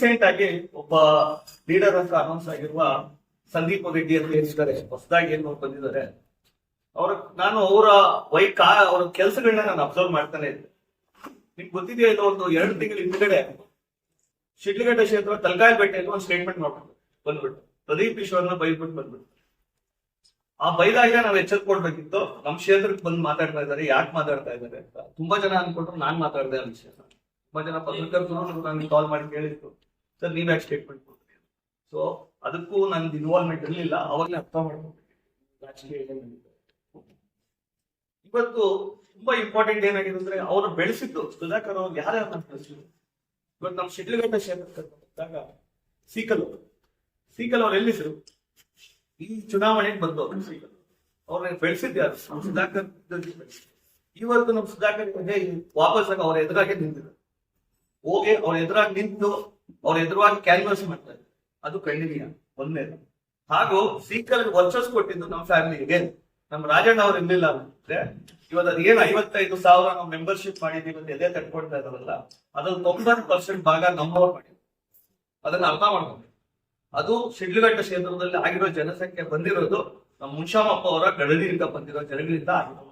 Recent ಆಗಿ ಒಬ್ಬ leader ಅಂತ ಅನೌನ್ಸ್ ಆಗಿರುವ ಸಂದೀಪ್ ರೆಡ್ಡಿ ಅಂತ ಏನಿದ್ದಾರೆ ಹೊಸದಾಗಿ ಏನು ಬಂದಿದ್ದಾರೆ. ಅವ್ರ ನಾನು ಅವರ ವೈ ಕಾ ಅವ್ರ ಕೆಲಸಗಳನ್ನ ನಾನು ಅಬ್ಸರ್ವ್ ಮಾಡ್ತಾನೆ ಇದ್ದೆ. ನಿಮ್ಗೆ ಗೊತ್ತಿದೆಯಾ ಇಲ್ಲ ಒಂದು ಎರಡು ತಿಂಗಳ ಹಿಂದ್ಗಡೆ ಶಿಡ್ಲಘಟ್ಟ ಕ್ಷೇತ್ರ ತಲಕಾಯಿ ಬೆಟ್ಟೆಯಲ್ಲಿ ಒಂದು ಸ್ಟೇಟ್ಮೆಂಟ್ ಮಾಡ್ಬಿಟ್ಟು ಬಂದ್ಬಿಟ್ಟು ಪ್ರದೀಪ್ ಈಶ್ವರ್ನ ಬೈದ್ಬಿಟ್ಟು ಬಂದ್ಬಿಟ್ಟು ಆ ಬೈದಾಗ ನಾವು ಎಚ್ಚೆತ್ಕೊಳ್ಬೇಕಿತ್ತು ನಮ್ ಕ್ಷೇತ್ರಕ್ಕೆ ಬಂದು ಮಾತಾಡ್ತಾ ಇದ್ದಾರೆ. ಯಾಕೆ ಮಾತಾಡ್ತಾ ಇದ್ದಾರೆ ಅಂತ. ತುಂಬಾ ಜನ ಅನ್ಕೊಂಡ್ರು ನಾನ್ ಮಾತಾಡ್ದೆ ವಿಷಯ. ತುಂಬಾ ಜನ ಪತ್ರಕರ್ತರು ನನಗೆ ಕಾಲ್ ಮಾಡಿ ಕೇಳಿದ್ರು. ಸರ್ ನೀವ್ ಸ್ಟೇಟ್ಮೆಂಟ್ ಕೊಡ್ತೀರಿ ಸೊ ಅದಕ್ಕೂ ನಂದು ಇನ್ವಾಲ್ವ್ಮೆಂಟ್ ಇರಲಿಲ್ಲ. ಅವಾಗಲೇ ಅರ್ಥ ಮಾಡ್ಕೊಂಡು ರಾಜಕೀಯ ಇವತ್ತು ತುಂಬಾ ಇಂಪಾರ್ಟೆಂಟ್ ಏನಾಗಿದೆ ಅಂದ್ರೆ ಅವರು ಬೆಳೆಸಿದ್ದು. ಸುಧಾಕರ್ ಅವ್ರು ಯಾರ್ಯಾರು ಬೆಳೆಸಿದ್ರು. ಇವತ್ತು ನಮ್ಮ ಶಿಡ್ಲಘಟ್ಟ ಕ್ಷೇತ್ರಕ್ಕೆ ಬಂದಾಗ ಸೀಕಲ್ ಅವರು. ಸೀಕಲ್ ಅವ್ರು ಎಲ್ಲಿದ್ರು? ಈ ಚುನಾವಣೆಗೆ ಬಂದವರು ಸೀಕಲ್ ಅವ್ರನ್ನ ಬೆಳೆಸಿದ್ಯಾರು ನಮ್ಮ ಸುಧಾಕರ್ ಇವತ್ತು ನಮ್ಮ ಸುಧಾಕರ್ ವಾಪಸ್ ಆಗ ಅವ್ರ ಎದುರಾಗೆ ನಿಂತಿದ್ರು ಹೋಗಿ ಅವ್ರ ಎದುರಾಗಿ ನಿಂತು ಅವ್ರ ಎದುರಾಗಿ ಕ್ಯಾನ್ವಸ್ ಮಾಡ್ತಾರೆ. ಅದು ಖಂಡನೀಯ ಒಂದೇ ಹಾಗೂ ಸೀಕಲ್ ವರ್ಚಸ್ ಕೊಟ್ಟಿದ್ದು ನಮ್ಮ ಫ್ಯಾಮಿಲಿಗೆ. ನಮ್ಮ ರಾಜಣ್ಣ ಅವ್ರು ಇರ್ಲಿಲ್ಲ ಅಂದ್ರೆ ಇವತ್ತು ಏನ್ ಐವತ್ತೈದು ಸಾವಿರ ನಾವು ಮೆಂಬರ್ಶಿಪ್ ಮಾಡಿದೀವಿ ಅಂತ ಎದೆ ತಟ್ಕೊಳ್ತಾ ಇದಾರಲ್ಲ ಅದ್ರ ತೊಂಬತ್ತು ಪರ್ಸೆಂಟ್ ಭಾಗ ನಮ್ಮವ್ರು ಮಾಡಿದ್ರು. ಅದನ್ನ ಅರ್ಥ ಮಾಡ್ಕೊಂಡು ಅದು ಶಿಡ್ಲಘಟ್ಟ ಕ್ಷೇತ್ರದಲ್ಲಿ ಆಗಿರೋ ಜನಸಂಖ್ಯೆ ಬಂದಿರೋದು ನಮ್ಮ ಮುನ್ಶಾಮಪ್ಪ ಅವರ ಗಡಲಿಯಿಂದ ಬಂದಿರೋ ಜನಗಳಿಂದ ಆಗಿರೋ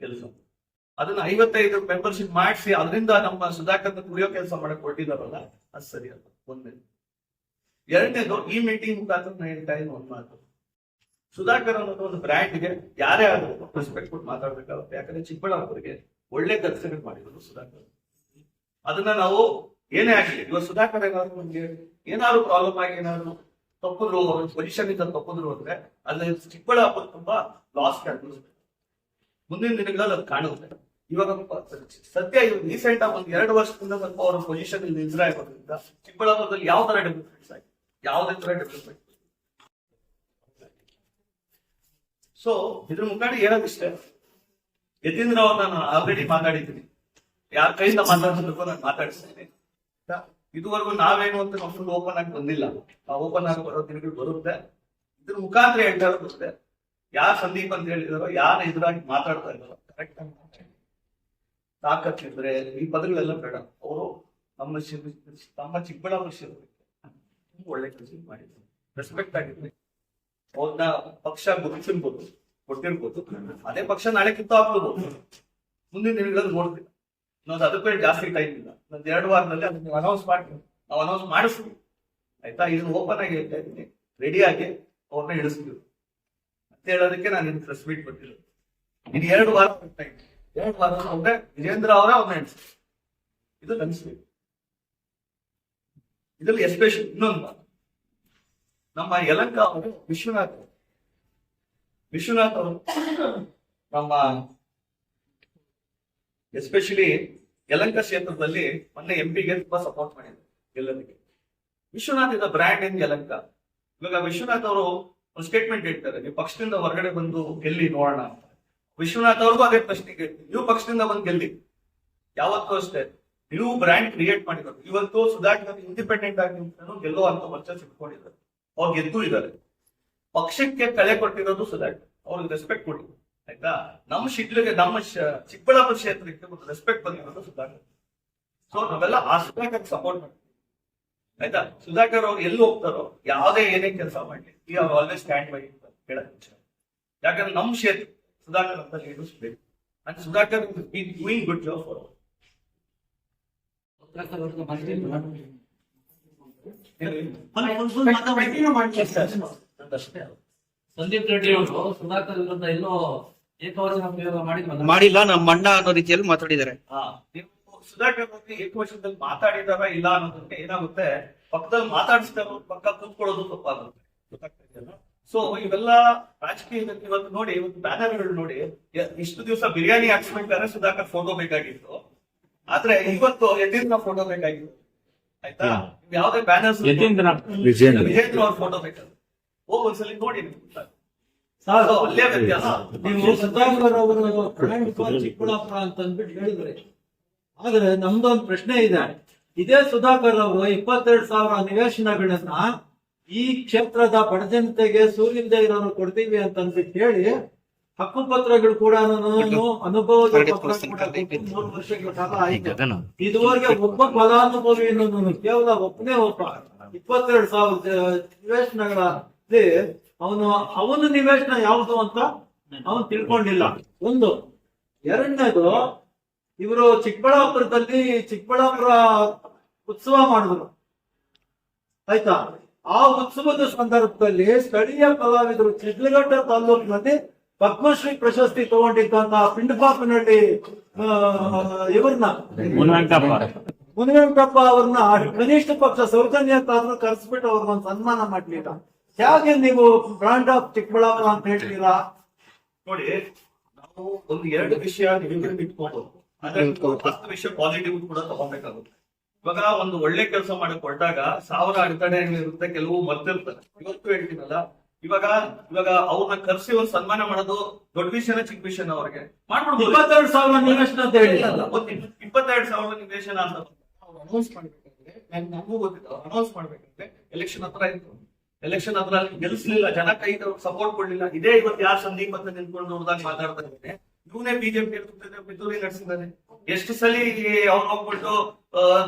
ಕೆಲಸ. ಅದನ್ನ ಐವತ್ತೈದು ಮೆಂಬರ್ಶಿಪ್ ಮಾಡಿಸಿ, ಅದರಿಂದ ನಮ್ಮ ಸುಧಾಕರ್ ಕುಡಿಯೋ ಕೆಲಸ ಮಾಡಕ್ ಕೊಟ್ಟಿದಾರಲ್ಲ, ಅದು ಸರಿ ಅಲ್ಲ, ಒಂದೇ. ಎರಡನೇದು, ಈ ಮೀಟಿಂಗ್ ಮುಖಾಂತರ ನಾನು ಹೇಳ್ತಾ ಇದ್ದೀನಿ ಒಂದು ಮಾತು. ಸುಧಾಕರ್ ಅನ್ನೋದು ಒಂದು ಬ್ರ್ಯಾಂಡ್ಗೆ ಯಾರೇ ಆದ್ರೂ ರೆಸ್ಪೆಕ್ಟ್ ಕೊಟ್ಟು ಮಾತಾಡ್ಬೇಕಾಗುತ್ತೆ. ಯಾಕಂದ್ರೆ ಚಿಕ್ಕಬಳ್ಳಾಪುರಿಗೆ ಒಳ್ಳೆ ಕೆಲಸಗಳು ಮಾಡಿದ್ರು ಸುಧಾಕರ್. ಅದನ್ನ ನಾವು ಏನೇ ಆಗಲಿ, ಇವಾಗ ಸುಧಾಕರ್ ಏನಾದ್ರು ನಮ್ಗೆ ಏನಾದ್ರು ಪ್ರಾಬ್ಲಮ್ ಆಗಿ ಏನಾದ್ರು ತಪ್ಪಿದ್ರು ಪೊಸಿಷನ್ ಇಂದ ತಪ್ಪಿದ್ರು ಅಂದ್ರೆ ಅಲ್ಲಿ ಚಿಕ್ಕಬಳ್ಳಾಪುರ ತುಂಬಾ ಲಾಸ್ಟ್ ಅನ್ಬಿಡ್ಬೇಕು ಮುಂದಿನ ದಿನಗಳಲ್ಲಿ ಅದು ಕಾಣುತ್ತೆ. ಇವಾಗ ಸದ್ಯ ರೀಸೆಂಟ್ ಆಗಿ ಒಂದು ಎರಡು ವರ್ಷದಿಂದ ಸ್ವಲ್ಪ ಅವರ ಪೊಸಿಷನ್ ನಿಂತಿರೋದ್ರಿಂದ ಚಿಕ್ಕಬಳ್ಳಾಪುರದಲ್ಲಿ ಯಾವ ತರ ಡೆವಲಪ್ಮೆಂಟ್ಸ್ ಆಗಿದೆ ಯಾವುದೇ ತರ ಡೆವಲಪ್ಮೆಂಟ್ ಸೊ ಇದ್ರ ಮುಖಾಂತರ ಹೇಳೋದಿಷ್ಟೇ. ಯತೀಂದ್ರ ಅವ್ರು ನಾನು ಆಲ್ರೆಡಿ ಮಾತಾಡಿದ್ದೀನಿ. ಯಾರ ಕೈಯಿಂದ ಮಾತಾಡ್ಸೋದಕ್ಕೂ ನಾನು ಮಾತಾಡಿಸ್ತೇನೆ ಇದುವರೆಗೂ ನಾವೇನು ಅಂತ ಫುಲ್ ಓಪನ್ ಆಗಿ ಬಂದಿಲ್ಲ. ಆ ಓಪನ್ ಆಗಿ ಬರೋ ದಿನಗಳು ಬರುತ್ತೆ. ಇದ್ರ ಮುಖಾಂತರ ಹೇಳ್ತಾ ಇರೋದು ಯಾರ್ ಸಂದೀಪ್ ಅಂತ ಹೇಳಿದಾರೋ, ಯಾರ ಎದುರಾಗಿ ಮಾತಾಡ್ತಾ ಇದ್ದಾರೋ ಕರೆಕ್ಟ್ ತಾಕತ್ತಿದ್ರೆ ಈ ಪದಗಳೆಲ್ಲ ಬೇಡ. ಅವರು ನಮ್ಮ ತಮ್ಮ ಚಿಕ್ಕಬಳ್ಳಾಪುರ ಕ್ಷೇತ್ರಕ್ಕೆ ಒಳ್ಳೆ ಕೆಲಸ ಮಾಡಿದ್ರು. ರೆಸ್ಪೆಕ್ಟ್ ಆಗಿದ್ರೆ ಅವ್ರನ್ನ ಪಕ್ಷ ಗುರುತಿರ್ಬೋದು ಕೊಟ್ಟಿರ್ಬೋದು. ಅದೇ ಪಕ್ಷ ನಾಳೆ ಕಿತ್ತು ಹಾಕ್ಬೋದು. ಮುಂದಿನ ದಿನಗಳಲ್ಲಿ ನೋಡ್ತೀವಿ. ನಾವು ಅದಕ್ಕೂ ಜಾಸ್ತಿ ಟೈಮ್ ಇಲ್ಲ. ಒಂದ್ ಎರಡು ವಾರದಲ್ಲಿ ಅದನ್ನ ನೀವು ಅನೌನ್ಸ್ ಮಾಡ್ತೀವಿ. ನಾವು ಅನೌನ್ಸ್ ಮಾಡಿಸ್ತೀವಿ. ಆಯ್ತಾ? ಇದನ್ನ ಓಪನ್ ಆಗಿ ಹೇಳ್ತಾ ಇದ್ದೀನಿ. ರೆಡಿ ಆಗಿ ಅವ್ರನ್ನ ಇಳಿಸ್ತೀವಿ. ಅಂತ ಹೇಳೋದಕ್ಕೆ ನಾನು ಇದನ್ನ ಪ್ರೆಸ್ ಮೀಟ್ ಕೊಟ್ಟಿರೋದು. ಇದು ಎರಡು ವಾರ ಎರಡು ವಾರ ಅವ್ರೆ ವಿಜೇಂದ್ರ ಅವರೇ ಅವ್ರನ್ನ ಇಳಿಸ್ತೀವಿ ಇದು ಕನ್ಸ್ಬೇಕು ಇದ್ರಲ್ಲಿ ಎಸ್ಪೆಷಲ್ ಇನ್ನೊಂದು ನಮ್ಮ ಯಲಂಕ ಅವರು, ವಿಶ್ವನಾಥ್. ವಿಶ್ವನಾಥ್ ಅವರು ನಮ್ಮ ಎಸ್ಪೆಷಲಿ ಯಲಂಕ ಕ್ಷೇತ್ರದಲ್ಲಿ ಮೊನ್ನೆ ಎಂ ಪಿಗೆ ತುಂಬಾ ಸಪೋರ್ಟ್ ಮಾಡಿದ್ರು ಎಲ್ಲರಿಗೆ. Vishwanath is brand in Yelahanka? ಇವಾಗ ವಿಶ್ವನಾಥ್ ಅವರು ಒಂದು ಸ್ಟೇಟ್ಮೆಂಟ್ ಹೇಳ್ತಾರೆ, ನೀವು ಪಕ್ಷದಿಂದ ಹೊರಗಡೆ ಬಂದು ಗೆಲ್ಲಿ ನೋಡೋಣ ವಿಶ್ವನಾಥ್ ಅವ್ರಿಗೂ ಅದೇ ಪ್ರಶ್ನೆ ನೀವು ಪಕ್ಷದಿಂದ ಬಂದು ಗೆಲ್ಲಿ. ಯಾವತ್ತೂ ಅಷ್ಟೇ. ನೀವು ಬ್ರ್ಯಾಂಡ್ ಕ್ರಿಯೇಟ್ ಮಾಡಿದ್ರು ಇವತ್ತು ಸುಧಾಕರ್ ಇಂಡಿಪೆಂಡೆಂಟ್ ಆಗಿ ಗೆಲ್ಲೋ ಅಂತ ವರ್ಚಸ್ ಇಟ್ಕೊಂಡಿದ್ದಾರೆ ಅವ್ರು ಗೆದ್ದು ಇದ್ದಾರೆ. ಪಕ್ಷಕ್ಕೆ ಕಳೆ ಕೊಟ್ಟಿರೋದು ಸುಧಾಕರ್. ಅವ್ರಿಗೆ ರೆಸ್ಪೆಕ್ಟ್ ಕೊಡಿ. ಆಯ್ತಾ? ನಮ್ಮ ಶಿಡ್ಲಿಗೆ, ನಮ್ಮ ಚಿಕ್ಕಬಳ್ಳಾಪುರ ಕ್ಷೇತ್ರಕ್ಕೆ ಒಂದು ರೆಸ್ಪೆಕ್ಟ್ ಬಂದಿರೋದು ಸುಧಾರಣೆ ಸೊ ನಾವೆಲ್ಲ ಆಸ್ಪೆಕ್ಟ್ ಸಪೋರ್ಟ್ ಮಾಡ್ತೀವಿ. ಆಯ್ತಾ? ಸುಧಾಕರ್ ಅವ್ರು ಎಲ್ಲಿ ಹೋಗ್ತಾರೋ ಯಾವುದೇ ಏನೇ ಕೆಲಸ ಮಾಡ್ಲಿ. We are always stand by ಹೇಳಕ್. ಯಾಕಂದ್ರೆ ನಮ್ಮ ಕ್ಷೇತ್ರ ಸುಧಾಕರ್ ಅಂತ ಲೀಡರ್ಸ್ ಬೇಕು and Sudhakar doing good job for Sandeep Reddy ಅವರು ಸುಧಾಕರ್ ವಿರುದ್ಧ ಎಲ್ಲೋ ಏಕವಚನ ಮಾಡಿಲ್ಲ ನಮ್ಮ ಅಣ್ಣ ಅನ್ನೋ ರೀತಿಯಲ್ಲಿ ಮಾತಾಡಿದ್ದಾರೆ. ಸುಧಾಕರ್ ಬಗ್ಗೆ ಏಕವಚನದಲ್ಲಿ ಮಾತಾಡಿದಾರ ಇಲ್ಲ ಅನ್ನೋದಕ್ಕೆ ಏನಾಗುತ್ತೆ? ಪಕ್ಕದಲ್ಲಿ ಮಾತಾಡಿಸಿದವರು ಪಕ್ಕ ಕೂತ್ಕೊಳ್ಳೋದು ತಪ್ಪಾಗುತ್ತೆ ಗೊತ್ತಾಗ್ತಾ ಇದೆಯಲ್ಲ ಸೊ ಇವೆಲ್ಲ ರಾಜಕೀಯದಲ್ಲಿ ಇವತ್ತು ನೋಡಿ ಇವತ್ತು ಬ್ಯಾನರ್ಗಳು ನೋಡಿ ಇಷ್ಟು ದಿವಸ ಬಿರಿಯಾನಿ ಹಾಕ್ಸ್ಬೇಕಾದ್ರೆ ಸುಧಾಕರ್ ಫೋಟೋ ಬೇಕಾಗಿತ್ತು. ಆದ್ರೆ ಇವತ್ತು ಯತೀಂದ್ರ ಫೋಟೋ ಬೇಕಾಗಿತ್ತು. ಆಯ್ತಾ? ನೀವು ಯಾವ್ದೇ ಬ್ಯಾನರ್ಸ್ ಯತೀಂದ್ರ. ವಿಜೇಂದ್ರ ಅವ್ರ ಫೋಟೋ ಬೇಕಾದ್ರೆ ಹೋಗಿ ಒಂದ್ಸಲಿ ನೋಡಿ ನಿಮ್ಗೆ ಗೊತ್ತಾಗುತ್ತೆ. So, ಅಲ್ಲೇ ವ್ಯತ್ಯಾಸ. ನೀವು ಸುಧಾಕರ್ ಅವರು ಚಿಕ್ಕಬಳ್ಳಾಪುರ ಅಂತ ಅಂದ್ಬಿಟ್ಟು ಹೇಳಿದ್ರಿ. ಆದ್ರೆ ನಮ್ದೊಂದು ಪ್ರಶ್ನೆ ಇದೆ. ಇದೇ ಸುಧಾಕರ್ ಅವರು ಇಪ್ಪತ್ತೆರಡು ಸಾವಿರ ನಿವೇಶನಗಳನ್ನ ಈ ಕ್ಷೇತ್ರದ ಬಡ ಜನತೆಗೆ ಸೂರ್ಯಿಂದ ಇರೋರು ಕೊಡ್ತೀವಿ ಅಂತ ಅಂದ್ಬಿಟ್ಟು ಹೇಳಿ ಹಕ್ಕುಪತ್ರಗಳು ಕೂಡ ಅನುಭವದ ಮೂರು ವರ್ಷಗಳ ಕಾಲ ಆಯ್ತು. ಇದುವರೆಗೆ ಒಬ್ಬ ಫಲಾನುಭವಿಯನ್ನು ಕೇವಲ ಒಬ್ಬನೇ ಒಬ್ಬ ಇಪ್ಪತ್ತೆರಡು ಸಾವಿರ ನಿವೇಶನಗಳಲ್ಲಿ ಅವನು ಅವನ ನಿವೇಶನ ಯಾವುದು ಅಂತ ಅವನು ತಿಳ್ಕೊಂಡಿಲ್ಲ. ಒಂದು. ಎರಡನೇದು ಇವರು ಚಿಕ್ಕಬಳ್ಳಾಪುರದಲ್ಲಿ ಚಿಕ್ಕಬಳ್ಳಾಪುರ ಉತ್ಸವ ಮಾಡಿದ್ರು. ಆಯ್ತಾ? ಆ ಉತ್ಸವದ ಸಂದರ್ಭದಲ್ಲಿ ಸ್ಥಳೀಯ ಕಲಾವಿದರು ಚಿಡ್ಲಘಟ್ಟ ತಾಲೂಕಿನಲ್ಲಿ ಪದ್ಮಶ್ರೀ ಪ್ರಶಸ್ತಿ ತಗೊಂಡಿದ್ದಂತ ಪಿಂಡಪಾಪನಹಳ್ಳಿ ಇವ್ರನ್ನ. ಮುನಿವೆಂಕಟಪ್ಪ ಅವ್ರನ್ನ ಕನಿಷ್ಠ ಪಕ್ಷ ಸೌಜನ್ಯ ತಾನು ಕರೆಸ್ಬಿಟ್ಟು ಅವ್ರನ್ನ ಸನ್ಮಾನ ಮಾಡ್ಲಿಲ್ಲ. ಹೇಗೆ ನೀವು ಬ್ರಾಂಡ್ ಆಫ್ ಚಿಕ್ಕಬಳ್ಳಾಪುರ ಅಂತ ಹೇಳ್ತೀರಾ? ನೋಡಿ ನಾವು ಒಂದು ಎರಡು ವಿಷಯ ನಿಮ್ಗೆ ಇಟ್ಕೊಂಡು ಅದ್ರ ಹತ್ತು ವಿಷಯ ಪಾಸಿಟಿವ್ ಕೂಡ ತಗೋಬೇಕಾಗುತ್ತೆ ಇವಾಗ ಒಂದು ಒಳ್ಳೆ ಕೆಲಸ ಮಾಡಕ್ ಹೊರಟಾಗ ಸಾವಿರ ಇರುತ್ತೆ ಕೆಲವು ಮರ್ತಿರ್ತಾರೆ. ಇವತ್ತು ಹೇಳ್ತೀನಲ್ಲ ಇವಾಗ ಇವಾಗ ಅವ್ರನ್ನ ಕರ್ಸಿ ಒಂದು ಸನ್ಮಾನ ಮಾಡೋದು ದೊಡ್ಡ ವಿಷಯನ ಚಿಕ್ಕ ವಿಷಯನ ಅವ್ರಿಗೆ. ಮಾಡ್ಬಿಡ್ಬೋದು. ಇಪ್ಪತ್ತೆರಡು ಸಾವಿರ ನಿವೇಶನ ಅಂತ ಹೇಳಿ. ಇಪ್ಪತ್ತೆರಡು ಸಾವಿರ ನಿವೇಶನ ಅಂತ. ಅನೌನ್ಸ್ ಮಾಡ್ಬೇಕಾದ್ರೆ ನನ್- ನಮಗೂ ಗೊತ್ತಿತ್ತು ಅನೌನ್ಸ್ ಮಾಡ್ಬೇಕಂದ್ರೆ ಎಲೆಕ್ಷನ್ ಹತ್ರ ಇತ್ತು. ಎಲೆಕ್ಷನ್ ಹತ್ರ ಅಲ್ಲಿ ಗೆಲ್ಸ್ಲಿಲ್ಲ ಜನ ಕೈ ಸಪೋರ್ಟ್ ಕೊಡ್ಲಿಲ್ಲ. ಇದೇ ಇವತ್ತು ಯಾರು ಸಂದೀಪ್ ಅಂತ ನಿಂತ್ಕೊಂಡು ನೋಡಿದಾಗ ಮಾತಾಡ್ತಾ ಇದ್ದಾರೆ. ಇವನೇ ಬಿಜೆಪಿ ಪಿತೂರಿ ನಡೆಸಿದ್ದಾನೆ ಎಷ್ಟು ಸಲ ಅವ್ರು ಹೋಗ್ಬಿಟ್ಟು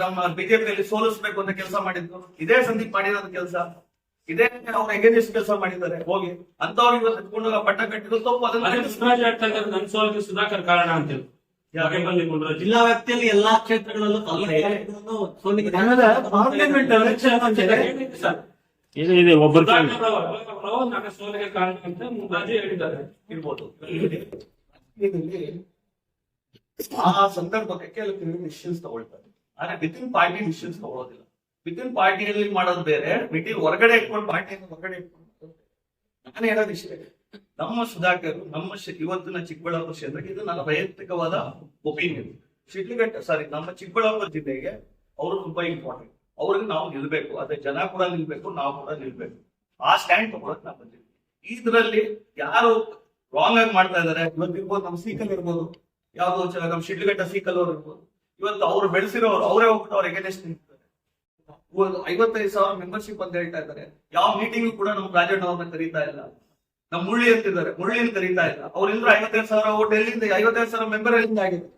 ನಮ್ಮ ಬಿಜೆಪಿಯಲ್ಲಿ ಸೋಲಿಸ್ಬೇಕು ಅಂತ ಕೆಲಸ ಮಾಡಿದ್ರು. ಇದೇ ಸಂದೀಪ್ ಮಾಡಿರೋದು ಕೆಲಸ. ಇದೇ ಅವ್ರ ಎಗೇನಿಸ್ಟ್ ಕೆಲಸ ಮಾಡಿದ್ದಾರೆ ಹೋಗಿ. ಅಂತವ್ರು ಇವತ್ತು ಎತ್ಕೊಂಡು ಪಟ್ಟ ಕಟ್ಟಿದ್ರು ತಪ್ಪು. ಅದನ್ನ ನನ್ನ ಸೋಲಿಗೆ ಸುಧಾಕರ್ ಕಾರಣ ಅಂತ ಹೇಳಿ. ಜಿಲ್ಲಾ ವ್ಯಾಪ್ತಿಯಲ್ಲಿ ಎಲ್ಲಾ ಕ್ಷೇತ್ರಗಳಲ್ಲೂ ಸೋಲಿಗೆ ಪಾರ್ಲಿಮೆಂಟ್ ಎಲೆಕ್ಷನ್ ಇದೆ ಇದೆ ಒಬ್ಬರು ಕಾರಣ ಅಂತ ಹೇಳಿದ್ದಾರೆ. ಇರ್ಬೋದು. ಇದರಲ್ಲಿ ಆ ಸಂದರ್ಭಕ್ಕೆ ಕೆಲವು ಡಿಸಿಷನ್ಸ್ ತಗೊಳ್ತಾರೆ. ಆದ್ರೆ ವಿತಿನ್ ಪಾರ್ಟಿ ಡಿಸಿಷನ್ಸ್ ತಗೊಳ್ಳೋದಿಲ್ಲ ವಿಥಿನ್ ಪಾರ್ಟಿಯಲ್ಲಿ ಮಾಡೋದು ಬೇರೆ ವಿಟಿನ್ ಹೊರಗಡೆ ಇಟ್ಕೊಂಡು ಪಾರ್ಟಿಯನ್ನು ಹೊರಗಡೆ ಇಟ್ಕೊಂಡು. ನಾನು ಹೇಳೋದು ಇಷ್ಟೇ. ನಮ್ಮ ಸುಧಾಕರ್, ನಮ್ಮ ಇವತ್ತಿನ ಚಿಕ್ಕಬಳ್ಳಾಪುರ ಕ್ಷೇತ್ರಕ್ಕೆ ಇದು ನನ್ನ ವೈಯಕ್ತಿಕವಾದ ಒಪಿನಿಯನ್ ಶಿಡ್ಲಘಟ್ಟ ಸಾರಿ ನಮ್ಮ ಚಿಕ್ಕಬಳ್ಳಾಪುರ ಜಿಲ್ಲೆಗೆ ಅವರು ತುಂಬಾ ಇಂಪಾರ್ಟೆಂಟ್ ಅವ್ರಿಗೆ ನಾವು ನಿಲ್ಬೇಕು. ಅದೇ ಜನ ಕೂಡ ನಿಲ್ಬೇಕು, ನಾವು ಕೂಡ ನಿಲ್ಬೇಕು. ಆ ಸ್ಟ್ಯಾಂಡ್ ತಗೊಳಕ್ ನಾವು ಬಂದಿದ್ವಿ ಇದ್ರಲ್ಲಿ ಯಾರು ರಾಂಗ್ ಆಗಿ ಮಾಡ್ತಾ ಇದ್ದಾರೆ. ಇವತ್ತು ಇರ್ಬೋದು ನಮ್ಮ ಸೀಕಲ್ ಇರ್ಬೋದು. ಯಾವ್ದೋ ನಮ್ಮ ಶಿಡ್ಲಘಟ್ಟ ಸೀಕಲ್ ಅವ್ರು ಇರ್ಬೋದು. ಇವತ್ತು ಅವ್ರು ಬೆಳೆಸಿರೋರು ಅವರೇ ಹೋಗ್ಬಿಟ್ಟು ಅವ್ರ ಎಗೇನೆಸ್ಟ್ ನಿಂತಿದ್ದಾರೆ. ಐವತ್ತೈದು ಸಾವಿರ ಮೆಂಬರ್ಶಿಪ್ ಅಂತ ಹೇಳ್ತಾ ಇದ್ದಾರೆ. ಯಾವ ಮೀಟಿಂಗ್ ಕೂಡ ನಮ್ಮ ರಾಜಣ್ಣ ಅವ್ರನ್ನ ಕರೀತಾ ಇಲ್ಲ. ನಮ್ಮ ಮುಳ್ಳಿ ಅಂತಿದ್ದಾರೆ. ಮುಳ್ಳಿನ ಕರೀತಾ ಇಲ್ಲ. ಅವ್ರಿಂದ ಐವತ್ತೈದು ಸಾವಿರ ಓಟ್ ಎಲ್ಲಿಂದ? ಐವತ್ತೈದು ಸಾವಿರ ಮೆಂಬರ್ ಎಲ್ಲಿಂದ ಆಗಿದೆ?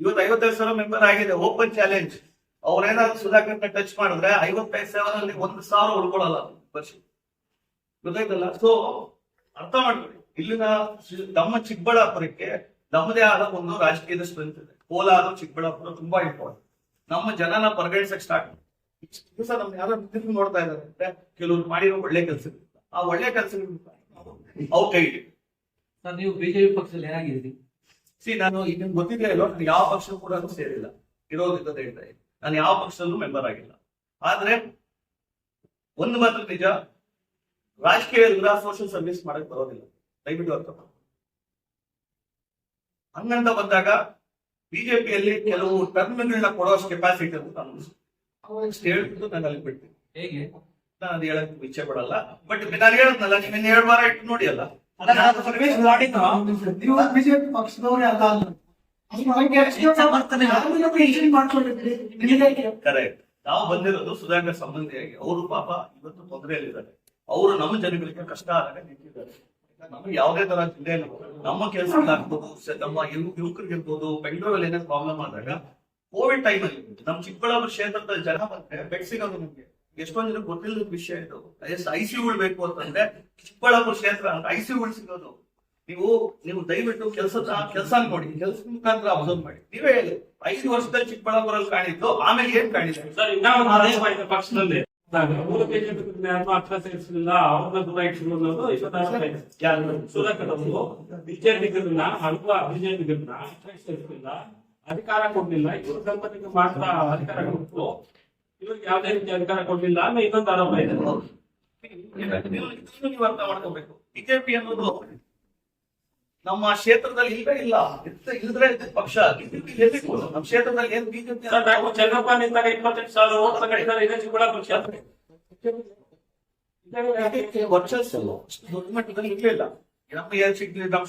ಇವತ್ತು ಐವತ್ತೈದು ಸಾವಿರ ಮೆಂಬರ್ ಆಗಿದೆ. ಓಪನ್ ಚಾಲೆಂಜ್ ಅವ್ರೇನಾದ್ರು ಸುಧಾಕರ್ ಟಚ್ ಮಾಡಿದ್ರೆ ಐವತ್ತೈದು ಸಾವಿರದಲ್ಲಿ ಒಂದು ಸಾವಿರ ಉಳ್ಕೊಳ್ಳಲ್ಲ ಮೆಂಬರ್ಶಿಪ್ ಗೊತ್ತಾಯ್ತಲ್ಲ? ಸೊ ಅರ್ಥ ಮಾಡ್ಕೊಳ್ಳಿ. ಇಲ್ಲಿನ ನಮ್ಮ ಚಿಕ್ಕಬಳ್ಳಾಪುರಕ್ಕೆ ನಮ್ಮದೇ ಆದ ಒಂದು ರಾಜಕೀಯದ ಸ್ಟ್ರೆಂತ್ ಇದೆ. ಕೋಲಾರ ಚಿಕ್ಕಬಳ್ಳಾಪುರ ತುಂಬಾ ಇಂಪಾರ್ಟೆಂಟ್ ನಮ್ಮ ಜನನ ಪರಿಗಣಿಸಕ್ ಸ್ಟಾರ್ಟ್ ದಿವಸ ನಮ್ಮ ಯಾರು ನಿಂತು ನೋಡ್ತಾ ಇದ್ದಾರೆ ಅಂದ್ರೆ ಕೆಲವ್ರು ಮಾಡಿರೋ ಒಳ್ಳೆ ಕೆಲಸ ಆ ಒಳ್ಳೆ ಕೆಲಸ ಅವ್ರ ಕೈ ಹಿಡಿ. ಸರ್ ನೀವು ಬಿಜೆಪಿ ಪಕ್ಷದಲ್ಲಿ ಏನಾಗಿದ್ದೀರಿ ಸಿ ನಾನು ಈಗ ನಿಮ್ಗೆ ಗೊತ್ತಿದೆ ನಾನು ಯಾವ ಪಕ್ಷ ಕೂಡ ಸೇರಿಲ್ಲ. ಇರೋದಿದ್ದ ಹೇಳ್ತಾ ಇದ್ದೀನಿ. ನಾನು ಯಾವ ಪಕ್ಷದಲ್ಲೂ ಮೆಂಬರ್ ಆಗಿಲ್ಲ. ಆದ್ರೆ ಒಂದು ಮಾತ್ರ ನಿಜ ರಾಜಕೀಯ ಸೋಷಿಯಲ್ ಸರ್ವಿಸ್ ಮಾಡಕ್ ಬರೋದಿಲ್ಲ. ದಯವಿಟ್ಟು ಅರ್ಥ. ಹಂಗಂತ ಬಂದಾಗ ಬಿಜೆಪಿಯಲ್ಲಿ ಕೆಲವು ಟರ್ಮ್ಗಳನ್ನ ಕೊಡುವಷ್ಟು ಕೆಪಾಸಿಟಿ ಅಂತ ನಾನು ಹೇಳ್ಬಿಟ್ಟು ನಾನು ಅಲ್ಲಿ ಬಿಡ್ತೀನಿ. ಹೇಗೆ? ನಾನು ಅದು ಹೇಳಕ್ ಇಚ್ಛೆ ಪಡಲ್ಲ. ಬಟ್ ನಾನು ಹೇಳದ್ನಲ್ಲ ನೀವೇನು ಎರಡು ವಾರ ಇಟ್ಟು ನೋಡಿ ಅಲ್ಲ ನೀವು ಬಿಜೆಪಿ ಪಕ್ಷದವರೇ ಅಲ್ಲ ಕರೆಕ್ಟ್ ನಾವು ಬಂದಿರೋದು ಸುಧಾಕರ್ ಸಂಬಂಧಿಯಾಗಿ. ಅವರು ಪಾಪ ಇವತ್ತು ತೊಂದರೆಯಲ್ಲಿದ್ದಾರೆ. ಅವರು ನಮ್ಮ ಜನಗಳಿಗೆ ಕಷ್ಟ ಆದಾಗ ನಿಂತಿದ್ದಾರೆ. ಯಾವುದೇ ತರ ಚಿಂತೆ ನಮ್ಮ ಕೆಲಸ ಆಗ್ಬೋದು ನಮ್ಮ ಯುವಕರಿಗೆ ಇರ್ಬೋದು ಬೆಂಗಳೂರಲ್ಲಿ ಏನೇ ಪ್ರಾಬ್ಲಮ್ ಆದಾಗ ಕೋವಿಡ್ ಟೈಮ್ ಅಲ್ಲಿ ನಮ್ ಚಿಕ್ಕಬಳ್ಳಾಪುರ ಕ್ಷೇತ್ರದ ಜನ ಬಂದ್ರೆ ಬೆಡ್ ಸಿಗೋದು ನಿಮ್ಗೆ. ಎಷ್ಟೊಂದ್ ಜನ ಗೊತ್ತಿಲ್ಲದ ವಿಷಯ ಇದು. ಐ ಸಿ ಬೇಕು ಅಂತಂದ್ರೆ ಚಿಕ್ಕಬಳ್ಳಾಪುರ ಕ್ಷೇತ್ರ ಅಂತ ಐ ಸಿ ಸಿಗೋದು. ನೀವು ನೀವು ದಯವಿಟ್ಟು ಕೆಲಸದ ಕೆಲಸ ನೋಡಿ. ಕೆಲಸ ಮುಖಾಂತರ ಅಬ್ಸರ್ವ್ ಮಾಡಿ. ನೀವೇ ಹೇಳಿ. ಐದು ವರ್ಷದಲ್ಲಿ ಚಿಕ್ಕಬಳ್ಳಾಪುರಲ್ಲಿ ಕಾಣಿದ್ದು, ಆಮೇಲೆ ಏನ್ ಕಾಣಿದ್ರು ಪಕ್ಷದಲ್ಲಿ. ಮೂರು ಬಿಜೆಪಿ ಹತ್ರ ಸೇರಿಸಲಿಲ್ಲ ಅವ್ರನ್ನ ದೂರ ಅನ್ನೋದು ಇವತ್ತು ಆರೋಪ ಇದೆ ಯಾರು ಸುಧಾಕರ್ ಅವರು ಬಿಜೆಪಿಗರನ್ನ ಹಲವು ಬಿಜೆಪಿಗರನ್ನ ಸೇರಿಸಲಿಲ್ಲ ಅಧಿಕಾರ ಕೊಡ್ಲಿಲ್ಲ ಇವರು ದಂಪತಿಗೆ ಮಾತ್ರ ಅಧಿಕಾರ ಕೊಟ್ಟು ಇವ್ರಿಗೆ ಯಾವುದೇ ರೀತಿ ಅಧಿಕಾರ ಕೊಡ್ಲಿಲ್ಲ ಅನ್ನೋ ಇನ್ನೊಂದು ಆರೋಪ ಇದೆ ನೀವು ಅರ್ಥ ಮಾಡ್ಕೋಬೇಕು ಬಿಜೆಪಿ ಅನ್ನೋದು ನಮ್ಮ ಕ್ಷೇತ್ರದಲ್ಲಿ ಇಲ್ವೇ ಇಲ್ಲ. ಇಲ್ದ್ರೆ ಪಕ್ಷ ನಮ್ಮ ಕ್ಷೇತ್ರದಲ್ಲಿ ಏನ್ ಬಿಜೆಪಿ ಸರ್ ಡಾಕ್ಟರ್ ಚಂದ್ರಪ್ಪ ನಿಂತಾಗ ಇಪ್ಪತ್ತೆಂಟು ಸಾವಿರ ಓಟ್ ತಗೊಂಡಿದ್ದಾರೆ. ಇದೇ ಚಿಕ್ಕಬಳ್ಳಾಪುರ ಕ್ಷೇತ್ರ. ವರ್ಚಸ್ಸು ಅಷ್ಟು ದೊಡ್ಡ ಮಟ್ಟದಲ್ಲಿ ಇರ್ಲಿಲ್ಲ ನಮ್ಮ ಶಿಗ್ಲಿ ನಮ್ಮ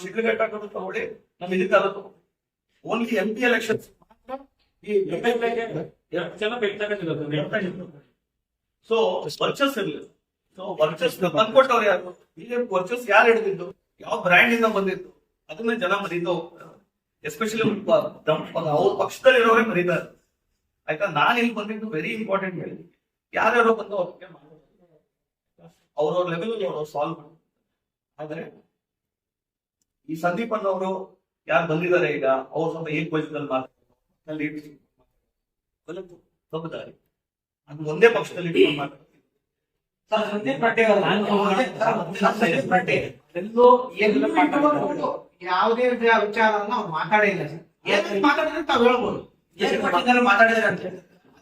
ತಗೊಳ್ಳಿ. ನಮ್ಮ ಓನ್ಲಿ ಎಂ ಪಿ ಸೊ ವರ್ಚಸ್ ಇರಲಿಲ್ಲ ಸೊ ವರ್ಚಸ್ ತಂದ್ಕೊಟ್ಟವ್ರು ಯಾರು? ಬಿಜೆಪಿ ವರ್ಚಸ್ ಯಾರು ಹಿಡಿದಿದ್ದು? ಯಾವ ಬ್ರ್ಯಾಂಡ್ ಇಂದ ಬಂದಿತ್ತು ಅದನ್ನ ಜನ ಮರೀತಾ ಎಸ್ಪೆಷಲಿ ಅವ್ರ ಪಕ್ಷದಲ್ಲಿ ಇರೋರೇ ಮರೀತಾರೆ. ಆಯ್ತಾ? ನಾನು ಇಲ್ಲಿ ಬಂದಿದ್ದು ವೆರಿ ಇಂಪಾರ್ಟೆಂಟ್ ಹೇಳಿ. ಯಾರ್ಯಾರೋ ಬಂದು ಅವ್ರಿಗೆ ಅವ್ರವ್ರ ಲೆವೆಲ್ ಅವರು ಸಾಲ್ವ್ ಮಾಡಿ ಆದ್ರೆ, ಈ ಸಂದೀಪ್ ಅನ್ನೋರು ಯಾರು ಬಂದಿದ್ದಾರೆ ಈಗ? ಅವ್ರು ಸ್ವಲ್ಪ ಏನ್ ಪೊಸಿಷನ್ ಮಾತಾಡ್ತಾರೆ? ಸ್ವಲ್ಪ ದಾರಿ. ಅದು ಒಂದೇ ಪಕ್ಷದಲ್ಲಿ ಇಟ್ಕೊಂಡು ಮಾತಾಡ್ತಾರೆ ಸರ್ ಸಂದೀಪ್ ಪಾಟೀಲ್ ಅವರು ಸಂದೀಪ್ ಪಾಟೀಲ್ ಎಲ್ಲೋ ರೀತಿಯ ವಿಚಾರ ಯಾವುದೇ ಮಾತಾಡಿಲ್ಲ ವಿಚಾರವನ್ನ ಅವ್ರು ಮಾತಾಡೇ ಇಲ್ಲ ಸರ್. ಏನ್ ಮಾತಾಡಿದ್ರೆ ತಾವ್ ಹೇಳ್ಬೋದು. ಮಾತಾಡಿದ್ರೆ ಅಂತ.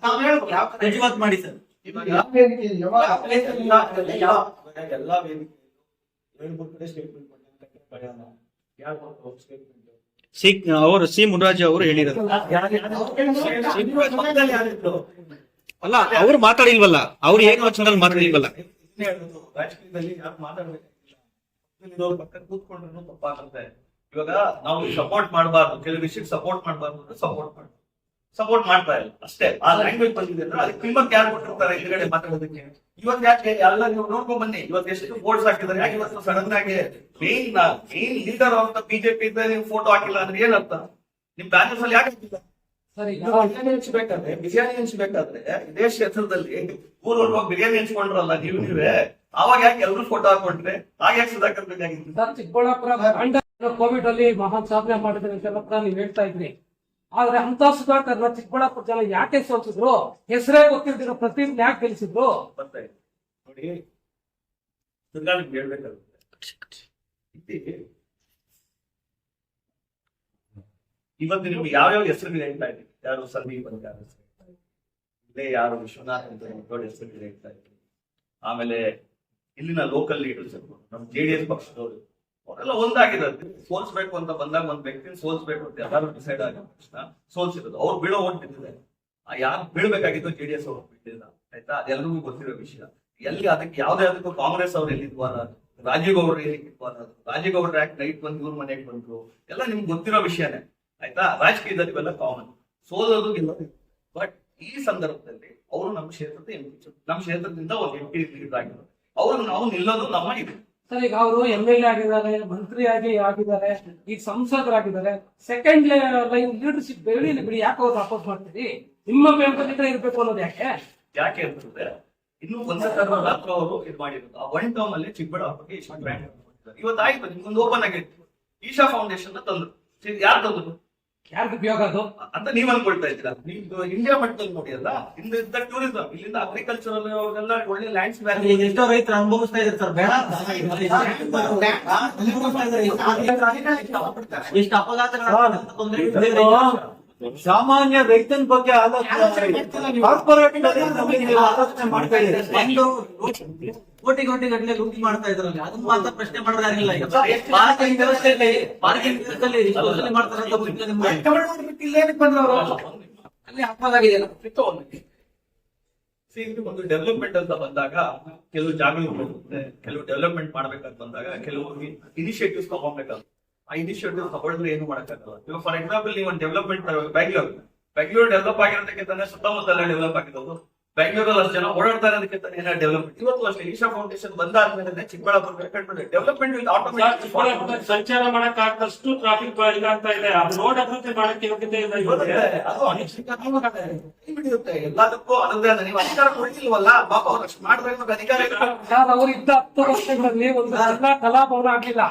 ತಾವ್ ಹೇಳ್ಬೋದು. ಯಾವ ಮಾಡಿ ಸರ್. ಎಲ್ಲಾ ಸಿ ಅವರು ಸಿ ಮುನ್ರಾಜ್ ಅವರು ಹೇಳಿದ್ದಾರೆ ಯಾರಿದ್ರು? ಅಲ್ಲ, ಅವ್ರು ಮಾತಾಡಿಲ್ವಲ್ಲ. ಅವ್ರು ವಚನದಲ್ಲಿ ಮಾತಾಡಿಲ್ವಲ್ಲ. ರಾಜಕೀಯದಲ್ಲಿ ಯಾರು ಪಕ್ಕ ಕೂತ್ಕೊಂಡ್ರು ತಪ್ಪಾಗುತ್ತೆ ಇವಾಗ ನಾವು ಸಪೋರ್ಟ್ ಮಾಡಬಾರ್ದು. ಕೆಲವು ವಿಷಯಕ್ಕೆ ಸಪೋರ್ಟ್ ಮಾಡಬಾರ್ದು ಅಂದ್ರೆ ಸಪೋರ್ಟ್ ಮಾಡಿ ಸಪೋರ್ಟ್ ಮಾಡ್ತಾ ಇಲ್ಲ, ಅಷ್ಟೇ. ಆ ಲ್ಯಾಂಗ್ವೇಜ್ ಬಂದಿದೆ ಅಂದ್ರೆ ಅದಕ್ಕೆ ಕಿಮ್ಮತ್ ಯಾರು ಕೊಟ್ಟಿರ್ತಾರೆ ಹಿಂದ್ಗಡೆ ಮಾತಾಡೋದಕ್ಕೆ? ಇವತ್ತು ಯಾಕೆ? ಎಲ್ಲ ನೀವು ನೋಡ್ಕೊಂಡ್ ಬನ್ನಿ. ಇವತ್ತು ಎಷ್ಟು ಬೋರ್ಡ್ಸ್ ಹಾಕಿದ್ದಾರೆ. ಯಾಕೆ ಇವತ್ತು ಸಡನ್ ಆಗಿ main main leader the BJP ಇದ್ರೆ ನೀವು ಫೋಟೋ ಹಾಕಿಲ್ಲ ಅಂದ್ರೆ ಏನರ್ಥ? ನಿಮ್ ಬ್ಯಾನರ್ಸ್ ಅಲ್ಲಿ ಯಾಕೆ ಹಾಕಿಲ್ಲ? ಬಿರಿಯಾನಿ ಹಂಚ್ಬೇಕಾದ್ರೆ ಬಿರಿಯಾನಿ ಹಂಚ್ಬೇಕಾದ್ರೆ ಇದೇ ಕ್ಷೇತ್ರದಲ್ಲಿ ಊರೂರ್ಗೆ ಬಿರಿಯಾನಿ ಹಂಚ್ಕೊಂಡ್ರಲ್ಲ ನೀವು ನೀವೇ? ಅವಾಗ ಯಾಕೆ ಎಲ್ರು ಫೋಟೋ ಹಾಕೊಂಡ್ರೆ? ಆಗ ಯಾಕೆ ಸುಧಾಕರ್ ಸರ್ ಚಿಕ್ಕಬಳ್ಳಾಪುರ ಕೋವಿಡ್ ಅಲ್ಲಿ ಮಹಾನ್ ಸಾಧನೆ ಮಾಡಿದ್ರೆ ಅಂತೆಲ್ಲ ಕೂಡ ನೀವು ಹೇಳ್ತಾ ಇದ್ರಿ. ಆದ್ರೆ ಅಂತ ಸುಧಾಕರ್ ಚಿಕ್ಕಬಳ್ಳಾಪುರ ಜನ ಯಾಕೆ ಸೋಚಿದ್ರು ಹೆಸರೇ ಗೊತ್ತಿಲ್ದಿರೋ ಪ್ರತಿ ಯಾಕೆ ಇದೆ ನೋಡಿ ನಿಮ್ಗೆ ಹೇಳ್ಬೇಕಾಗುತ್ತೆ. ಇವತ್ತು ನಿಮ್ಗೆ ಯಾವ್ಯಾವ ಹೆಸರು ಹೇಳ್ತಾ ಅಂತ ಯಾರು ಹೇಳ್ತಾ ಇದ್ದೀವಿ. ಇಲ್ಲೇ ಯಾರು ವಿಶ್ವನಾಥ್ ಅಂತ ದೊಡ್ಡ ಹೆಸರು ಹೇಳ್ತಾ ಇದ್ರು ಆಮೇಲೆ ಇಲ್ಲಿನ ಲೋಕಲ್ ಲೀಡರ್ಸ್ ನಮ್ಮ ಜೆ ಡಿ ಎಸ್ ಪಕ್ಷದವರು. ಅವರೆಲ್ಲ ಒಂದಾಗಿದ್ದಾರೆ. ಸೋಲ್ಸ್ಬೇಕು ಅಂತ ಬಂದಾಗ ಒಂದ್ ವ್ಯಕ್ತಿ ಸೋಲ್ಸ್ಬೇಕು ಅಂತ ಎಲ್ಲರೂ ಡಿಸೈಡ್ ಆಗಿದ ತಕ್ಷಣ ಸೋಲ್ಸಿರೋದು. ಅವ್ರು ಬೀಳೋ ಓಟ್ ಬಿದ್ದಿದೆ ಯಾರು ಬೀಳ್ಬೇಕಾಗಿತ್ತು ಜೆ ಡಿ ಎಸ್ ಅವ್ರು ಬಿಟ್ಟಿಲ್ಲ ಆಯ್ತಾ? ಅದೆಲ್ಲರಿಗೂ ಗೊತ್ತಿರೋ ವಿಷಯ. ಎಲ್ಲಿ ಅದಕ್ಕೆ ಯಾವ್ದೇ ಅದಕ್ಕೂ ಕಾಂಗ್ರೆಸ್ ಅವ್ರು ಎಲ್ಲಿದ್ವಾರ ರಾಜೀವ್ ಗೌಡ್ರು ಎಲ್ಲಿ ರಾಜೀವ್ ಗೌಡ್ರು ಯಾಕೆ ನೈಟ್ ಬಂದು ಇವ್ರ ಮನೆಗೆ ಬಂದ್ರು? ಎಲ್ಲ ನಿಮ್ಗೆ ಗೊತ್ತಿರೋ ವಿಷಯನೇ. ಆಯ್ತಾ? ರಾಜಕೀಯದಲ್ಲಿ ಇವೆಲ್ಲ ಕಾಮನ್ ಸೋಲೋದು ಗೆಲ್ಲೋದು ಬಟ್ ಈ ಸಂದರ್ಭದಲ್ಲಿ ಅವರು ನಮ್ಮ ಕ್ಷೇತ್ರದ ಎಂ ಪಿ ನಮ್ಮ ಕ್ಷೇತ್ರದಿಂದ ಅವ್ರು ಎಂ ಪಿ ಲೀಡರ್ ಆಗಿದ್ದಾರೆ. ಅವರು ನಾವು ನಿಲ್ಲೋದು ನಮ್ಮ ಇದೆ. ಸರ್ ಈಗ ಅವರು ಎಂ ಎಲ್ ಎ ಆಗಿದ್ದಾರೆ ಮಂತ್ರಿ ಆಗಿ ಆಗಿದ್ದಾರೆ ಈಗ ಸಂಸದರಾಗಿದ್ದಾರೆ. ಸೆಕೆಂಡ್ ಲೈನ್ ಲೀಡರ್ಶಿಪ್ ಬೇಡಿ ಬಿಡಿ ಯಾಕೆ ಅವ್ರು ಅಪೋಸ್ ಮಾಡ್ತೀರಿ? ನಿಮ್ಮ ಬೆಂಬಲಿತ ಇರ್ಬೇಕು ಅನ್ನೋದು ಯಾಕೆ? ಯಾಕೆ ಅಂತಂದ್ರೆ ಇನ್ನು ಒಂದ್ಸಲ ಮಾತ್ರ ಅವರು ಇದು ಮಾಡಿರೋದು. ಆ ಒನ್ ಟರ್ಮ್ ಅಲ್ಲಿ ಚಿಕ್ಕಬಳ್ಳಾಪುರಕ್ಕೆ ಇಷ್ಟು ಗ್ರ್ಯಾಂಡ್ ಇವತ್ತು ಆಯ್ತು ನಿಮ್ಗೊಂದು ಓಪನ್ ಆಗಿತ್ತು ಈಶಾ ಫೌಂಡೇಶನ್ ತಂದ್ರು. ಯಾರು ತಂದ್ರು? ಯಾರಿಗೆ ಉಪಯೋಗ ಅದು? ಅಂತ ನೀವ್ ಅನ್ಕೊಳ್ತಾ ಇದ್ದೀರಾ? ನಿಮ್ದು ಇಂಡಿಯಾ ಮಟ್ಟದಲ್ಲಿ ನೋಡಿ ಅಲ್ಲ ಇದ್ದ ಟೂರಿಸಂ ಇಲ್ಲಿಂದ ಅಗ್ರಿಕಲ್ಚರಲ್ ಅವರೆಲ್ಲ ಒಳ್ಳೆ ಲ್ಯಾಂಡ್ಸ್ ಈಗ ಎಷ್ಟೋ ರೈತರು ಅನುಭವಿಸ್ತಾ ಇದ್ದಾರೆ ಸರ್ ಬೇಡ. ಎಷ್ಟು ಅಪಘಾತಗಳು ಸಾಮಾನ್ಯ ರೈತನ ಬಗ್ಗೆ ಆಲೋಚನೆ ಕಾರ್ಪೊರೇಟ್ ಆಲೋಚನೆ ಮಾಡ್ತಾ ಇದ್ದಾರೆ. ಒಂದು ಕೋಟಿ ಕೋಟಿ ಗಟ್ಟಲೆ ಲೂಟಿ ಮಾಡ್ತಾ ಇದ್ರಲ್ಲಿ ಅದನ್ನ ಮಾತ್ರ ಪ್ರಶ್ನೆ ಮಾಡೋದಾಗಿಲ್ಲ ಈಗ. ಪಾರ್ಕಿಂಗ್ ವ್ಯವಸ್ಥೆಯಲ್ಲಿ ಪಾರ್ಕಿಂಗ್ ವ್ಯವಸ್ಥೆಯಲ್ಲಿ ಮಾಡ್ತಾರೆ ಅಂತ ಗೊತ್ತಿಲ್ಲ ನಿಮ್ಗೆ. ಅಲ್ಲಿ ಒಂದು ಡೆವಲಪ್ಮೆಂಟ್ ಅಂತ ಬಂದಾಗ ಕೆಲವು ಜಾಗಗಳು ಬರುತ್ತೆ ಕೆಲವು ಡೆವಲಪ್ಮೆಂಟ್ ಮಾಡ್ಬೇಕಂತ ಬಂದಾಗ ಕೆಲವು ಇನಿಷಿಯೇಟಿವ್ಸ್ ತಗೊಬೇಕಾಗುತ್ತೆ ಆ ಇನಿಷಿಯೇಟಿವ್ ತಗೊಂಡ್ರೆ ಏನು ಮಾಡಕ್ಕಾಗಲ್ಲ. ಇವಾಗ ಫಾರ್ ಎಕ್ಸಾಂಪಲ್ ನೀವು ಒಂದು ಡೆವಲಪ್ಮೆಂಟ್ ಬೆಂಗಳೂರು ಬೆಂಗಳೂರು ಡೆವಲಪ್ ಆಗಿರೋದಕ್ಕಿಂತ ಸುತ್ತಮುತ್ತಲ ಸುತ್ತಮುತ್ತ ಡೆವಲಪ್ ಆಗಿರೋದು. ಬೆಂಗಳೂರಲ್ಲಿ ಅಷ್ಟು ಜನ ಓಡಾಡ್ತಾ ಇರೋದಕ್ಕಿಂತ ತಾನೇ ಏನೋ ಡೆವಲಪ್ಮೆಂಟ್ ಇವತ್ತು ಅಷ್ಟೇ ಈಶಾ ಫೌಂಡೇಶನ್ ಬಂದಾದ್ಮೇಲೆ ಚಿಕ್ಕಬಳ್ಳಾಪುರ ಡೆವಲಪ್ಮೆಂಟ್ ವಿತ್ ಆಟೋಮೆಟಿಕ್ ಸಂಚಾರ ಮಾಡಕ್ ಟ್ರಾಫಿಕ್ ಇದಾಗ್ತಾ ಇದೆ. ಅದು ರೋಡ್ ಅಭಿವೃದ್ಧಿ ಮಾಡಕ್ಕೆ ಯೋಗ್ಯತೆ ಎಲ್ಲದಕ್ಕೂ ಆದ ನೀವು ಅಧಿಕಾರ ಕೊಡ್ತಿಲ್ವಲ್ಲ ಪಾಪ ಅವ್ರು ಅಷ್ಟು ಮಾಡಿದ್ರೆ ಅಧಿಕಾರ. ಸರ್ ಅವರು ಇದ್ದ ಹತ್ತು ವರ್ಷಗಳಲ್ಲಿ ಒಂದು ಕಲಾಭವನ ಆಗ್ಲಿಲ್ಲ.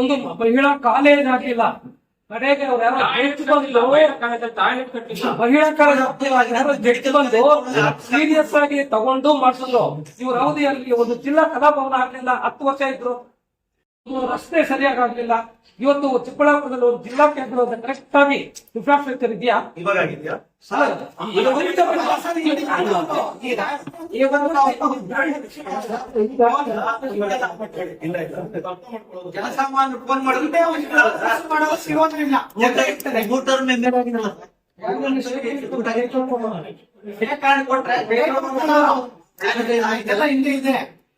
ಒಂದು ಮಹಿಳಾ ಕಾಲೇಜ್ ಆಗ್ಲಿಲ್ಲ. ಕಡೆಗೆ ಅವ್ರು ಸೀರಿಯಸ್ ಆಗಿ ತಗೊಂಡು ಮಾಡಿಸಿದ್ರು. ಇವ್ರ ಅವಧಿಯಲ್ಲಿ ಒಂದು ಜಿಲ್ಲಾ ಕಲಾಭವನ ಆಗ್ಲಿಲ್ಲ ಹತ್ತು ವರ್ಷ ಇದ್ರು. ರಸ್ತೆ ಸರಿಯಾಗಿ ಆಗ್ಲಿಲ್ಲ. ಇವತ್ತು ಚಿಕ್ಕಬಳ್ಳಾಪುರದಲ್ಲಿ ಒಂದು ಜಿಲ್ಲಾ ಕೇಂದ್ರ ಕರೆಕ್ಟ್ ಆಗಿ ಇನ್ಫ್ರಾಸ್ಟ್ರಕ್ಚರ್ ಇದೆಯಾ? ಜನಸಾಮಾನ್ಯ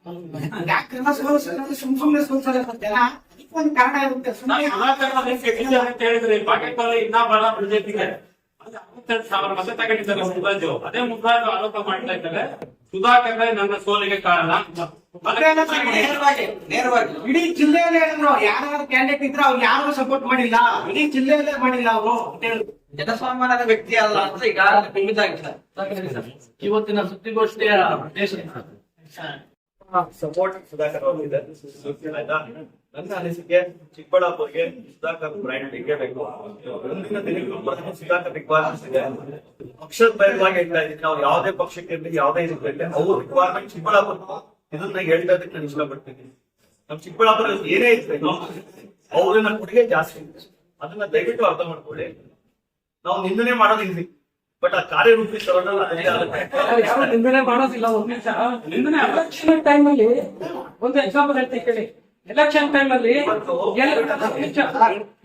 ಕಾರಣ ಸೋಲ್ತಾರೆ ಜನ ಒಂದು ಇರುತ್ತೆ ಸುಮ್ಮನೆ ಅಂತ ಹೇಳಿದ್ರಿ ಪಾಕೆಟ್ ಬಾಲ ಇನ್ನ ಬಹಳ ಬಿಜೆಪಿಗೆ ಅರವತ್ತೆರಡು ಸಾವಿರ ಮತ ತಗೊಂಡಿದ್ದಾರೆ ಮುಖರಾಜು ಅದೇ ಆರೋಪ ಮಾಡ್ತಾ ಇದ್ದಾರೆ. ಸುಧಾಕರ್ ನನ್ನ ಸೋಲಿಗೆ ಕಾರಣ ನೇರವಾಗಿ ನೇರವಾಗಿ. ಇಡೀ ಜಿಲ್ಲೆಯಲ್ಲೇ ಹೇಳಿದ್ರು ಯಾರು ಕ್ಯಾಂಡಿಡೇಟ್ ಇದ್ರೆ ಅವ್ರು ಯಾರು ಸಪೋರ್ಟ್ ಮಾಡಿಲ್ಲ. ಇಡೀ ಜಿಲ್ಲೆಯಲ್ಲೇ ಮಾಡಿಲ್ಲ ಅವರು ಅಂತ ಹೇಳಿದ್ರು ಜನಸಾಮಾನ್ಯರ ವ್ಯಕ್ತಿ ಅಲ್ಲ ಅಂತ ಬಿಂಬಿತಾಗಿದೆ ಇವತ್ತಿನ ಸುದ್ದಿಗೋಷ್ಠಿಯ ಉದ್ದೇಶ ಸಪೋರ್ಟ್ ಸುಧಾಕರ್ ಅವ್ರಿಗಿದೆ ಆಯ್ತಾ ನನ್ನ ಅನಿಸಿಕೆ, ಚಿಕ್ಕಬಳ್ಳಾಪುರ್ಗೆ ಸುಧಾಕರ್ ಬ್ರ್ಯಾಂಡ್ ಬೇಕು ಮುಂದಿನ ದಿನಗಳು ಸುಧಾಕರ್ ರಿಕ್ವೈರ್ಮೆಂಟ್ಸ್ ಇದೆ ಪಕ್ಷದ ಪರವಾಗಿ ಹೇಳ್ತಾ ಇದ್ದೀನಿ ನಾವು ಯಾವುದೇ ಪಕ್ಷಕ್ಕೆ ಇರಲಿ, ಯಾವುದೇ ಇದಕ್ಕೆ ಅವ್ರ ರಿಕ್ವೈರ್ಮೆಂಟ್ ಚಿಕ್ಕಬಳ್ಳಾಪುರ. ಇದನ್ನ ಹೇಳ್ತಾ ಇದಕ್ಕೆ ನಾನು ಇಷ್ಟಪಡ್ತೀನಿ. ನಮ್ ಚಿಕ್ಕಬಳ್ಳಾಪುರ ಏನೇ ಇರ್ಬೇಕು ಅವ್ರನ್ನ ಕೊಡುಗೆ ಜಾಸ್ತಿ ಅದನ್ನ ದಯವಿಟ್ಟು ಅರ್ಥ ಮಾಡ್ಕೊಳ್ಳಿ. ನಾವು ನಿಂದನೆ ಮಾಡೋದಿಲ್ಲ ಬಟ್ ಆ ಕಾರ್ಯರೂಪಿ ಮಾಡೋದಿಲ್ಲ ಒಂದ್ ನಿಮಿಷ. ನಿಂದನೆ ಎಲೆಕ್ಷನ್ ಟೈಮ್ ಅಲ್ಲಿ ಒಂದು ಎಕ್ಸಾಂಪಲ್ ಹೇಳ್ತೀನಿ ಕೇಳಿ. ಎಲೆಕ್ಷನ್ ಟೈಮ್ ಅಲ್ಲಿ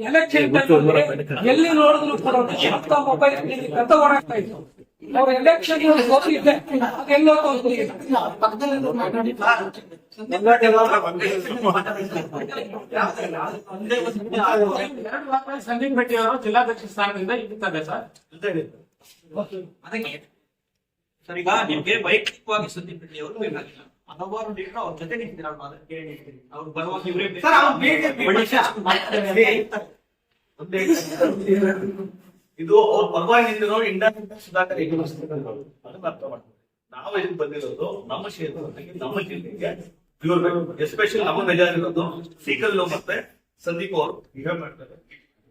ಎಲೆಕ್ಷನ್ ಟೈಮ್ ಅಲ್ಲಿ ಎಲ್ಲಿ ನೋಡಿದ್ರು ಕೂಡ ಮೊಬೈಲ್ ಕತ್ತ ಓಡಾಡ್ತಾ ಇತ್ತು. ಅವ್ರ ಎಲೆಕ್ಷನ್ ಹೋಗಿದ್ದೆ ಅದೆಲ್ಲೋ ಭಟ್ಟಿ ಅವರು ಜಿಲ್ಲಾಧ್ಯಕ್ಷ ಸ್ಥಾನದಿಂದ ಇಲ್ಲಿ ಸರ್ ಅದಕ್ಕೆ ಸರ್ ಈಗ ನಿಮ್ಗೆ ವೈಯಕ್ತಿಕವಾಗಿ ಸುದ್ದಿ ಬಿಡ್ಲಿ ಅವರು ಬೇಕಾಗಿಲ್ಲ ಹಲವಾರು ಅವ್ರ ಜೊತೆ ಅವ್ರು ಬರುವಾಗ ಇವರೇ ಇದು ಅವ್ರ ಪರವಾಗಿ ನಿಂತಿರೋ ಇಂಡಿಯಾ ಸುಧಾಕರ್ ಹೇಗೆ ಅದನ್ನ ಅರ್ಥ ಮಾಡ್ತಾರೆ ನಾವು ಇಲ್ಲಿ ಬಂದಿರೋದು ನಮ್ಮ ಕ್ಷೇತ್ರಕ್ಕೆ ನಮ್ಮ ಜಿಲ್ಲೆಗೆ ಇವ್ರು ಎಸ್ಪೆಷಲಿ ನಮ್ಮ ಇರೋದು ಸೀಕಲ್ ಮತ್ತೆ ಸಂದೀಪ್ ಅವರು. ಬಿಹೇವ್ ಮಾಡ್ತಾರೆ